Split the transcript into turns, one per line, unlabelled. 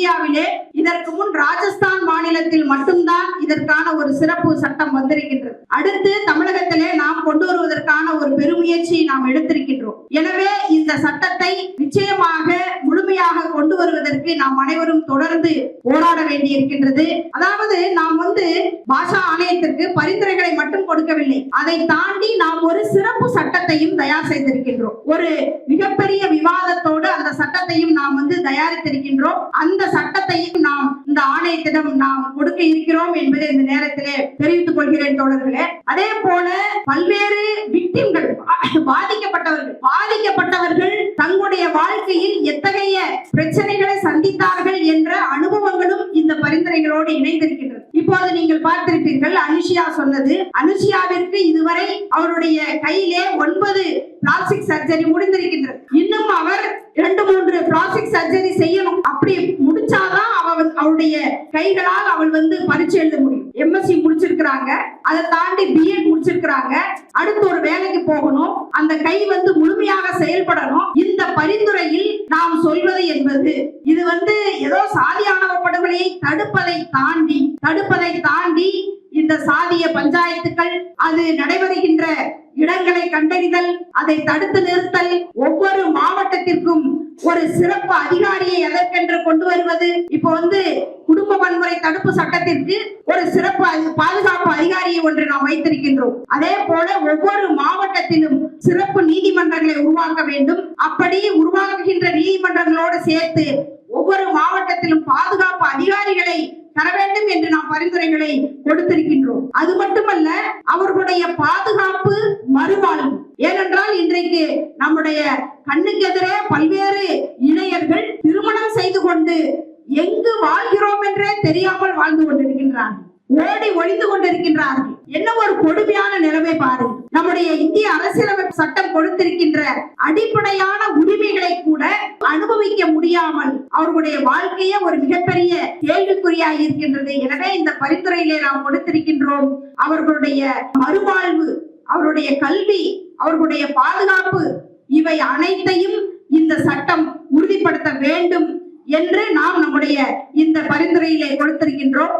இந்தியாவிலே இதற்கு முன் ராஜ மாநிலத்தில் மட்டும்தான் இதற்கான ஒரு சிறப்பு சட்டம் வந்திருக்கின்றது. அடுத்து தமிழகத்திலே நாம் கொண்டு வருவதற்கான ஒரு பெருமுயற்சியை நாம் எடுத்திருக்கின்றோம். எனவே இந்த சட்டத்தை நிச்சயமாக முழுமையாக கொண்டு வருவதற்கு நாம் அனைவரும் தொடர்ந்து போராட வேண்டியிருக்கின்றது. அதாவது நாம் வந்து பாஷா ஆணையத்திற்கு பரிந்துரைகளை மட்டும் கொடுக்கவில்லை. அதை தாண்டி நாம் ஒரு சிறப்பு சட்டத்தையும் தயார் செய்திருக்கின்றோம். ஒரு மிகப்பெரிய விவாதத்தோடு அந்த சட்டத்தையும் நாம் வந்து தயாரித்திருக்கின்றோம். அந்த சட்டத்தையும் நாம் இந்த ஆணையத்திடம் நாம் கொடுக்க இருக்கிறோம் என்பதை இந்த நேரத்திலே தெரிவித்துக் கொள்கிறேன் தோழர்களே. அதே போல பல்வேறு விக்டிம்கள் பாதிக்கப்பட்டவர்கள் பாதிக்கப்பட்டவர்கள் தங்களுடைய வாழ்க்கையில் எத்தகைய பிரச்சனைகளை சந்தித்தார்கள் என்ற அனுபவங்களும் இந்த பரிந்துரைகளோடு இணைந்திருக்கின்றது இப்போது நீங்கள் பார்த்திருப்பீர்கள் அனுஷியா சொன்னது. அனுஷியாவிற்கு இதுவரை அவருடைய கையிலே ஒன்பது பிளாஸ்டிக் சர்ஜரி முடிந்திருக்கின்றது. இன்னும் கைகளால் அவள் வந்து பரிச்சு எழுத முடியும். எம்எஸ்சி முடிச்சிருக்கிறாங்க. அதை தாண்டி பிஎட் முடிச்சிருக்கிறாங்க. அடுத்து ஒரு வேலைக்கு போகணும். அந்த கை வந்து முழுமையாக செயல்படணும். இந்த பரிந்துரையில் நாம் சொல்வது என்பது இது வந்து ஏதோ சாதியானவ படுகொலையை தடுப்பதை தாண்டி தடுப்பதை தாண்டி இந்த சாதிய பஞ்சாயத்துக்கள் அது நடைபெறுகின்ற இடங்களை கண்டறிதல் அதை தடுத்து நிறுத்தல் ஒவ்வொரு மாவட்டத்திற்கும் ஒரு சிறப்பு அதிகாரியை எதற்கென்று கொண்டு வருவது. இப்போ வந்து குடும்ப வன்முறை தடுப்பு சட்டத்திற்கு ஒரு சிறப்பு பாதுகாப்பு அதிகாரியை ஒன்று நாம் வைத்திருக்கின்றோம். அதே போல ஒவ்வொரு மாவட்டத்திலும் சிறப்பு நீதிமன்றங்களை உருவாக்க வேண்டும். அப்படி உருவாக்குகின்ற நீதிமன்றங்களோடு சேர்த்து ஒவ்வொரு மாவட்டத்திலும் பாதுகாப்பு அதிகாரிகளை தர வேண்டும் என்று நாம் பரிந்துரைகளை கொடுத்திருக்கின்றோம். அது மட்டுமல்ல அவர்களுடைய பாதுகாப்பு மறுவாழ்வு. ஏனென்றால் இன்றைக்கு நம்முடைய கண்ணுக்கு எதிரே பல்வேறு இளைஞர்கள் திருமணம் செய்து கொண்டு எங்கு வாழ்கிறோம் என்றே தெரியாமல் வாழ்ந்து கொண்டிருக்கின்றார்கள். ஓடி ஒளிந்து கொண்டிருக்கின்றார்கள். என்ன ஒரு கொடுமையான நிலைமை பாருங்க நம்முடைய இந்திய அரசியலமைப்பு சட்டம் கொடுத்திருக்கின்ற அடிப்படையான உரிமைகளை கூட அனுபவிக்க முடியாமல் அவர்களுடைய வாழ்க்கையே ஒரு மிகப்பெரிய கேள்விக்குறியாக இருக்கின்றது. எனவே இந்த பரிந்துரையிலே நாம் கொடுத்திருக்கின்றோம் அவர்களுடைய மறுவாழ்வு அவருடைய கல்வி அவர்களுடைய பாதுகாப்பு இவை அனைத்தையும் இந்த சட்டம் உறுதிப்படுத்த வேண்டும். என்று நாம் நம்முடைய இந்த பரிந்துரையிலே கொடுத்திருக்கின்றோம்.